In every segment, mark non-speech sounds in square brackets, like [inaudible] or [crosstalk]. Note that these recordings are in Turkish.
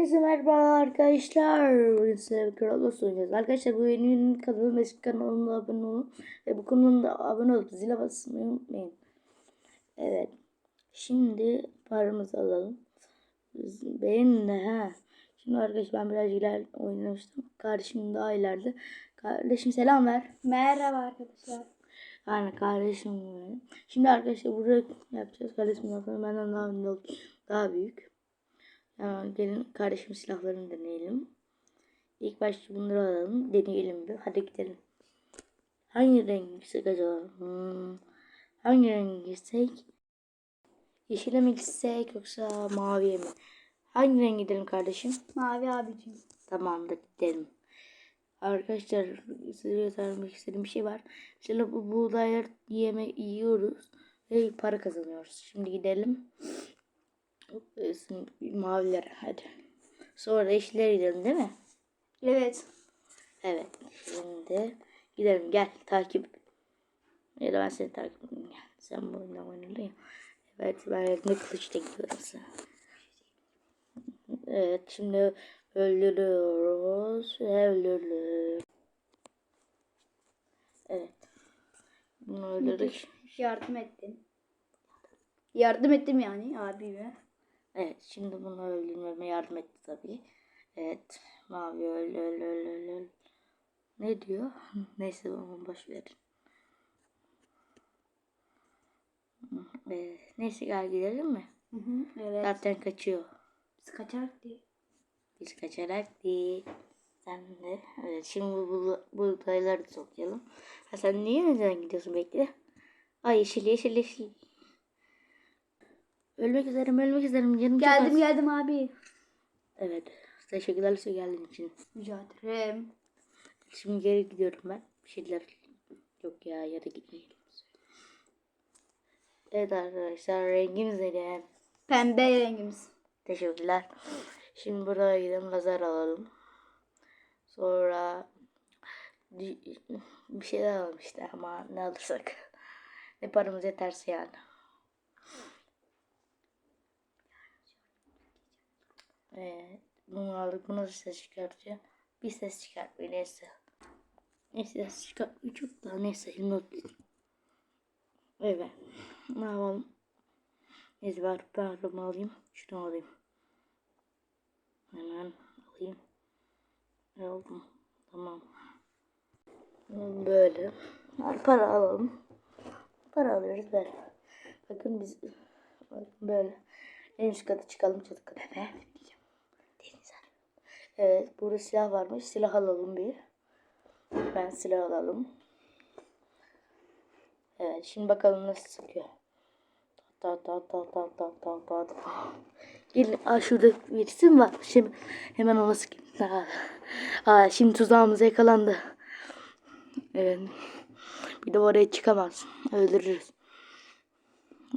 Hepinize merhaba arkadaşlar. Bugün size bir Kralos oynayacağız. Arkadaşlar bu benim kanalım eski kanalıma abone olun. Ve bu kanalımda abone olup zile basmayı unutmayın. Evet. Şimdi paramızı alalım. Beğenin de ha. Şimdi arkadaşlar ben biraz iler oynamıştım. Kardeşim daha ileride. Kardeşim selam ver. Merhaba arkadaşlar. Aynen kardeşim benim. Şimdi arkadaşlar buraya yapacağız. Kardeşim benden daha. Daha büyük. Gelin kardeşim silahlarını deneyelim. İlk başta bunları alalım. Deneyelim bir. Hadi gidelim. Hangi renk gitsek acaba? Hmm. Hangi renk gitsek? Yeşile mi gitsek yoksa maviye mi? Hangi renk gidelim kardeşim? Mavi abicim. Tamamdır gidelim. Arkadaşlar size göstermek istediğim bir şey var. Mesela bu buğdayları yeme yiyoruz ve para kazanıyoruz. Şimdi gidelim. Mavilere hadi. Sonra yeşillere gidelim değil mi? Evet. Evet. Şimdi gidelim gel takip. Ya da ben seni takip edeyim. Gel. Sen bu oyundan oynadın ya. Evet ben elimde kılıçla gidiyorum sana. Evet şimdi öldürüyoruz. Öldürdük. Evet. Bunu öldürdük. Yardım ettim. Yardım ettim yani abime. Evet şimdi bunu öldürmeme yardım etti tabii. Evet. Mavi öl öl öl öl öl. Ne diyor? [laughs] Neyse onu boş verin. Ee, neyse gel gidelim mi? Hı hı. Evet. Zaten kaçıyor. Biz kaçarak değil. Biz kaçarak değil. Sen de. Evet, şimdi bu, bu, bu dayıları da toplayalım. Ha, sen niye önceden gidiyorsun bekle. Ay yeşil yeşil yeşil. Ölmek üzereyim ölmek üzereyim canım çok Geldim az. geldim abi. Evet. Teşekkürler su geldiğin için. Rica ederim. Şimdi geri gidiyorum ben. Bir şeyler yok ya ya da gitmeyelim. Evet arkadaşlar rengimiz ne? Pembe rengimiz. Teşekkürler. Şimdi buraya gidelim lazer alalım. Sonra bir şeyler alalım işte ama ne alırsak. Ne paramız yeterse yani. Evet. Bunu aldık. Bu nasıl ses çıkartıyor? Bir ses çıkartmıyor. Neyse. Ne ses çıkartmıyor çok da neyse. Not. Evet. Ne yapalım? Neyse ben paramı alayım. Şunu alayım. Hemen alayım. Aldım. Tamam. Böyle. Para alalım. Para alıyoruz böyle. Bakın biz böyle. En üst kata çıkalım çatı kata. Evet burada silah varmış. Silah alalım bir. Ben silah alalım. Evet şimdi bakalım nasıl sıkıyor. Ta ta ta ta ta ta ta ta. Gelin aa, şurada birisi mi var? Şimdi hemen ona sıkayım. Aa, aa, şimdi tuzağımız yakalandı. Evet. Bir de oraya çıkamaz. Öldürürüz.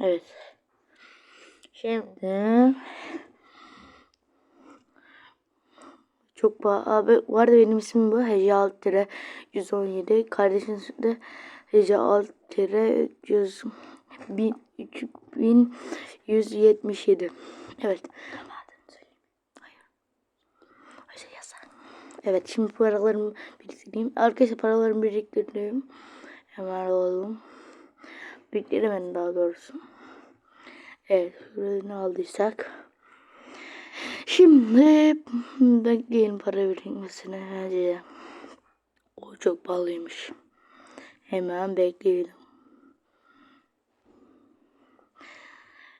Evet. Şimdi çok pahalı. Abi var da benim ismim bu. Hece alt tire 117. Kardeşin de Hece alt tire 100 bin, 3177. Evet. Evet şimdi paralarımı biriktireyim. Arkadaşlar paralarımı biriktirdim. Hemen alalım. Biriktiremedim daha doğrusu. Evet. Şurada ne aldıysak. Şimdi bekleyelim para birikmesine. Hadi. O çok pahalıymış. Hemen bekleyelim.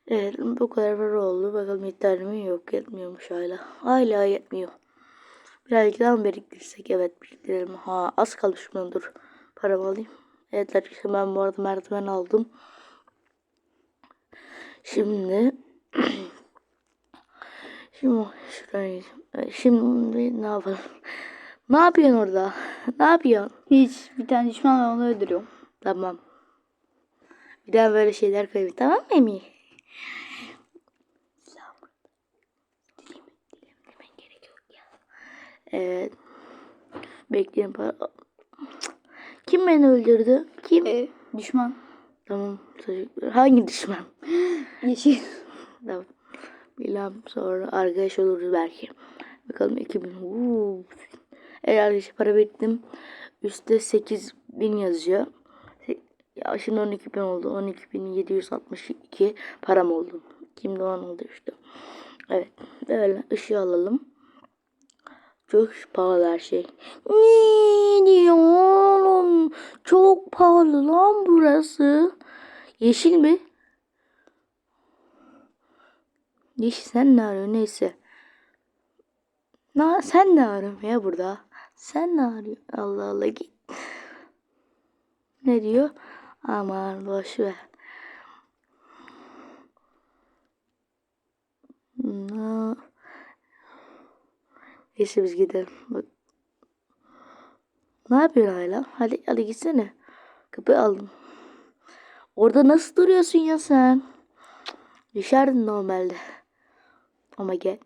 Evet bu kadar para oldu. Bakalım yeter mi? Yok yetmiyormuş hala. Hala yetmiyor. Birazcık daha biriktirsek evet biriktirelim. Ha az kaldı şuna dur. Paramı alayım. Evet arkadaşlar ben bu arada merdiven aldım. Şimdi Şimdi şuraya gideceğim. Şimdi ne yapalım? Ne yapıyorsun orada? Ne yapıyorsun? Hiç. Bir tane düşman var onu öldürüyorum. Tamam. Bir daha böyle şeyler koyayım. Tamam mı Emi? Evet. Bekleyin. para- Kim beni öldürdü? Kim? Ee, düşman. Tamam. Hangi düşman? Yeşil. Tamam. İlan sonra arkadaş oluruz belki. Bakalım 2000. Uuu. Evet arkadaşlar para bittim. Üstte 8000 yazıyor. Ya şimdi 12.000 oldu. 12.762 param oldu. Kimde 10 oldu işte. Evet. Böyle ışığı alalım. Çok pahalı her şey. Ne diyor oğlum? Çok pahalı lan burası. Yeşil mi? Yeşil sen ne arıyorsun neyse. Na, sen ne arıyorsun ya burada? Sen ne arıyorsun? Allah Allah git. Ne diyor? Aman boş ver. Na. Neyse biz gidelim. Bak. Ne yapıyorsun hala? Hadi hadi gitsene. Kapıyı aldım. Orada nasıl duruyorsun ya sen? Düşerdin normalde. Ama gel.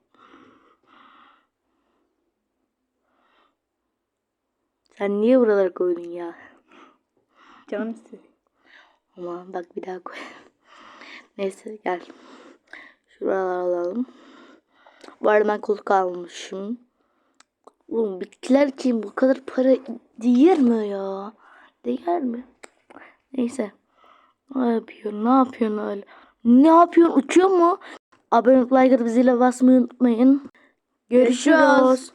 Sen niye buralara koydun ya? Canım istedi. Ama bak bir daha koy. Neyse gel. Şuraları alalım. Bu arada ben koltuk almışım. Oğlum bitkiler için bu kadar para değer mi ya? Değer mi? Neyse. Ne yapıyorsun? Ne yapıyorsun öyle? Ne yapıyorsun? Uçuyor mu? Abone olup like atıp basmayı unutmayın. Görüşürüz. Görüşürüz.